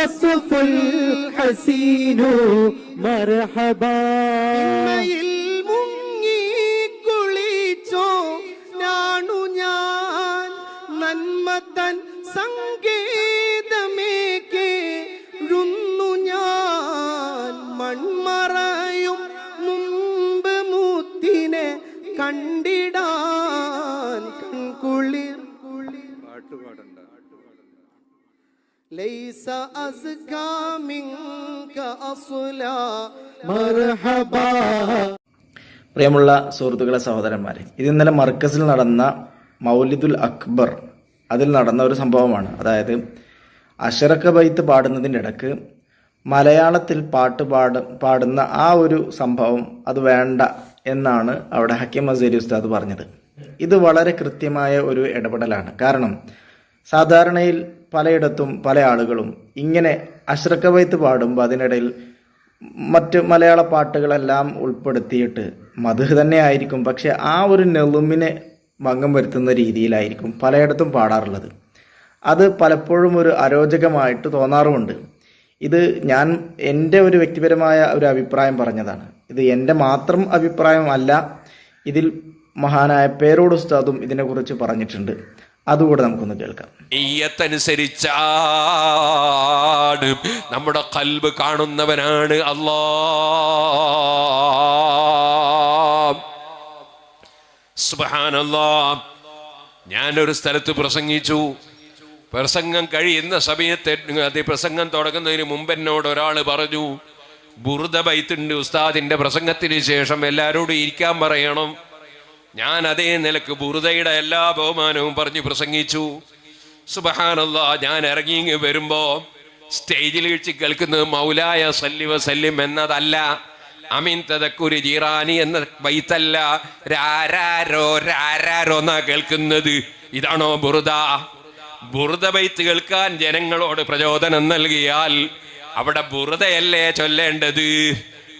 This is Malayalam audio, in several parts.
والصف الحسين مرحبا മയിൽ മുങ്ങി കുളിച്ചോ ഞാണു ഞാൻ നന്മതൻ സങ്കേതമേ കേഴുന്നു ഞാൻ മൺമറയും മുമ്പ് മുത്തിനെ കണ്ടിടാൻ കൺകുളിർ ലൈസ അസ്കാ മിൻക അസ്ലാ مرحبا പ്രിയമുള്ള സുഹൃത്തുക്കളെ സഹോദരന്മാരെ ഇത് ഇന്നലെ മർക്കസിൽ നടന്ന മൗലിദുൽ അക്ബർ അതിൽ നടന്ന ഒരു സംഭവമാണ് അതായത് അഷറക്ക ബൈത്ത് പാടുന്നതിൻ്റെ ഇടക്ക് മലയാളത്തിൽ പാട്ട് പാട പാടുന്ന ആ ഒരു സംഭവം അത് വേണ്ട എന്നാണ് അവിടെ ഹക്കീം അസേരി ഉസ്താദ് പറഞ്ഞത് ഇത് വളരെ കൃത്യമായ ഒരു ഇടപെടലാണ് കാരണം സാധാരണയിൽ പലയിടത്തും പല ആളുകളും ഇങ്ങനെ അശ്രക്കവൈത്ത് പാടുമ്പോൾ അതിനിടയിൽ മറ്റ് മലയാള പാട്ടുകളെല്ലാം ഉൾപ്പെടുത്തിയിട്ട് മധു തന്നെ ആയിരിക്കും. പക്ഷെ ആ ഒരു നെളുമിനെ ഭംഗം വരുത്തുന്ന രീതിയിലായിരിക്കും പലയിടത്തും പാടാറുള്ളത്. അത് പലപ്പോഴും ഒരു അരോചകമായിട്ട് തോന്നാറുമുണ്ട്. ഇത് ഞാൻ എന്റെ ഒരു വ്യക്തിപരമായ ഒരു അഭിപ്രായം പറഞ്ഞതാണ്. ഇത് എന്റെ മാത്രം അഭിപ്രായം അല്ല. ഇതിൽ മഹാനായ പേരോട് ഉസ്താദും ഇതിനെക്കുറിച്ച് പറഞ്ഞിട്ടുണ്ട്. അതുകൂടെ നമുക്കൊന്ന് കേൾക്കാം. നെയ്യത്തനുസരിച്ചാണ് നമ്മുടെ കൽബ് കാണുന്നവനാണ് അല്ലാ. ഞാനൊരു സ്ഥലത്ത് പ്രസംഗിച്ചു. പ്രസംഗം കഴിയുന്ന സമയത്ത് അത് പ്രസംഗം തുടങ്ങുന്നതിന് മുമ്പ് എന്നോട് ഒരാൾ പറഞ്ഞു ബുറുദ ബൈത്തുണ്ട് ഉസ്താദിന്റെ പ്രസംഗത്തിന് ശേഷം എല്ലാവരോടും ഇരിക്കാൻ പറയണം. ഞാൻ അതേ നിലയ്ക്ക് ബുറുദയുടെ എല്ലാ ബഹുമാനവും പറഞ്ഞു പ്രസംഗിച്ചു. സുബഹാനല്ല ഞാൻ ഇറങ്ങി വരുമ്പോ സ്റ്റേജിൽ വെച്ച് കേൾക്കുന്നത് മൗലായ സല്ലി വസല്ലിം എന്നതല്ല. അമീൻ തദക്കുരി ജീറാനി എന്ന വൈത്തല്ല. രാരാരോ രാരാരോ എന്നാ കേൾക്കുന്നത്. ഇതാണോ ബുറുദ? ബുറുദ ബൈത്ത് കേൾക്കാൻ ജനങ്ങളോട് പ്രചോദനം നൽകിയാൽ അവിടെ ബുറുദയല്ലേ ചൊല്ലേണ്ടത്?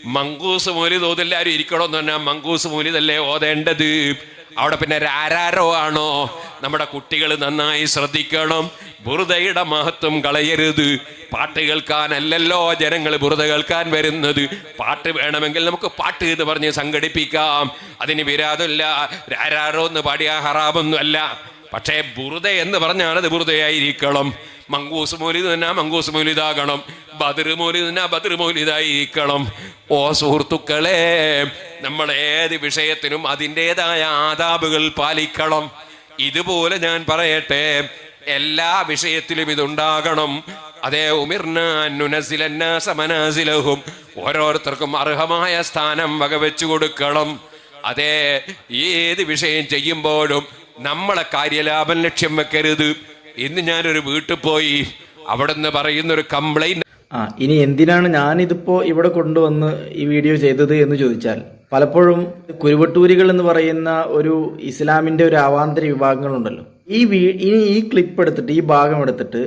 മങ്കൂസ് മൂലിത് ഇരിക്കണോ എന്ന് പറഞ്ഞാൽ മങ്കൂസ് മൂലിതല്ലേ ഓതേണ്ടത്? അവിടെ പിന്നെ രാരാരോ ആണോ? നമ്മുടെ കുട്ടികൾ നന്നായി ശ്രദ്ധിക്കണം. ബുറുതയുടെ മഹത്വം കളയരുത്. പാട്ട് കേൾക്കാനല്ലല്ലോ ജനങ്ങൾ ബുറുത കേൾക്കാൻ വരുന്നത്. പാട്ട് വേണമെങ്കിൽ നമുക്ക് പാട്ട് എന്ന് പറഞ്ഞ് സംഘടിപ്പിക്കാം. അതിന് വിരാതമില്ല രാരാരോ എന്ന് പാടിയാ ഹറാമൊന്നുമല്ല പക്ഷേ ബുറുത എന്ന് പറഞ്ഞാണത് ബുറുതയായിരിക്കണം മങ്കൂസ് മൗലിദ് തന്നെ മങ്കൂസ് മൗലിദാകണം ബദർ മൗലിദ് തന്നെ ബദർ മൗലിദായിരിക്കണം ഓ സുഹൃത്തുക്കളെ നമ്മൾ ഏത് വിഷയത്തിനും അതിന്റെതായ ആദാബുകൾ പാലിക്കണം. ഇതുപോലെ ഞാൻ പറയട്ടെ എല്ലാ വിഷയത്തിലും ഇതുണ്ടാകണം. അതേ ഉമിർനുനസിലും ഓരോരുത്തർക്കും അർഹമായ സ്ഥാനം വകവെച്ചു കൊടുക്കണം. അതേ ഏത് വിഷയം ചെയ്യുമ്പോഴും നമ്മളെ കാര്യലാഭം ലക്ഷ്യം വെക്കരുത്. ഇന്ന് ഞാനൊരു വീട്ടിൽ പോയി അവിടെ നിന്ന് പറയുന്ന ഒരു കംപ്ലൈന്റ് ആ ഇനി എന്തിനാണ് ഞാനിതിപ്പോൾ ഇവിടെ കൊണ്ടുവന്ന് ഈ വീഡിയോ ചെയ്തത് എന്ന് ചോദിച്ചാൽ പലപ്പോഴും കുരുവട്ടൂരികൾ എന്ന് പറയുന്ന ഒരു ഇസ്ലാമിന്റെ ഒരു അവാന്തര വിഭാഗങ്ങളുണ്ടല്ലോ. ഈ വീ ഇനി ഈ ക്ലിപ്പ് എടുത്തിട്ട് ഈ ഭാഗം എടുത്തിട്ട്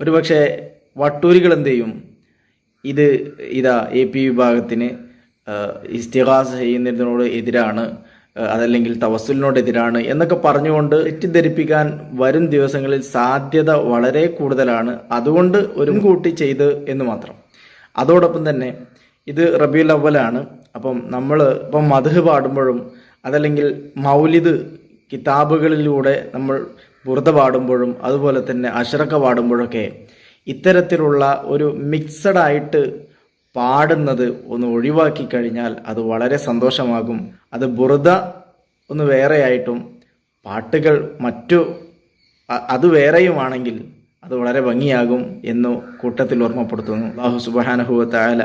ഒരുപക്ഷെ വട്ടൂരികൾ എന്ത് ചെയ്യും? ഇത് ഇതാ എ പി വിഭാഗത്തിന് ഇസ്തിഹാസ് ചെയ്യുന്നതിനോട് എതിരാണ് അതല്ലെങ്കിൽ തവസുലിനോട് എതിരാണ് എന്നൊക്കെ പറഞ്ഞുകൊണ്ട് തെറ്റിദ്ധരിപ്പിക്കാൻ വരും ദിവസങ്ങളിൽ സാധ്യത വളരെ കൂടുതലാണ്. അതുകൊണ്ട് ഒരു കൂട്ടി ചെയ്ത് എന്ന് മാത്രം. അതോടൊപ്പം തന്നെ ഇത് റബിയുൽ അവലാണ് അപ്പം നമ്മൾ ഇപ്പം മധു പാടുമ്പോഴും അതല്ലെങ്കിൽ മൗലിദ് കിതാബുകളിലൂടെ നമ്മൾ ബുറുത പാടുമ്പോഴും അതുപോലെ തന്നെ അഷറക്ക പാടുമ്പോഴൊക്കെ ഇത്തരത്തിലുള്ള ഒരു മിക്സഡ് ആയിട്ട് പാടുന്നത് ഒന്ന് ഒഴിവാക്കി കഴിഞ്ഞാൽ അത് വളരെ സന്തോഷമാകും. അത് ബുറുത ഒന്ന് വേറെയായിട്ടും പാട്ടുകൾ മറ്റു അത് വേറെയുമാണെങ്കിൽ അത് വളരെ ഭംഗിയാകും എന്ന് കൂട്ടത്തിൽ ഓർമ്മപ്പെടുത്തുന്നു. അള്ളാഹു സുബാനഹുവ താല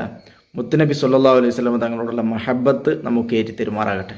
മുത്തുനബി സല്ലാ അലൈഹി സ്വലം തങ്ങളോടുള്ള മഹബത്ത് നമുക്ക് ഏറ്റി തെരുമാറാകട്ടെ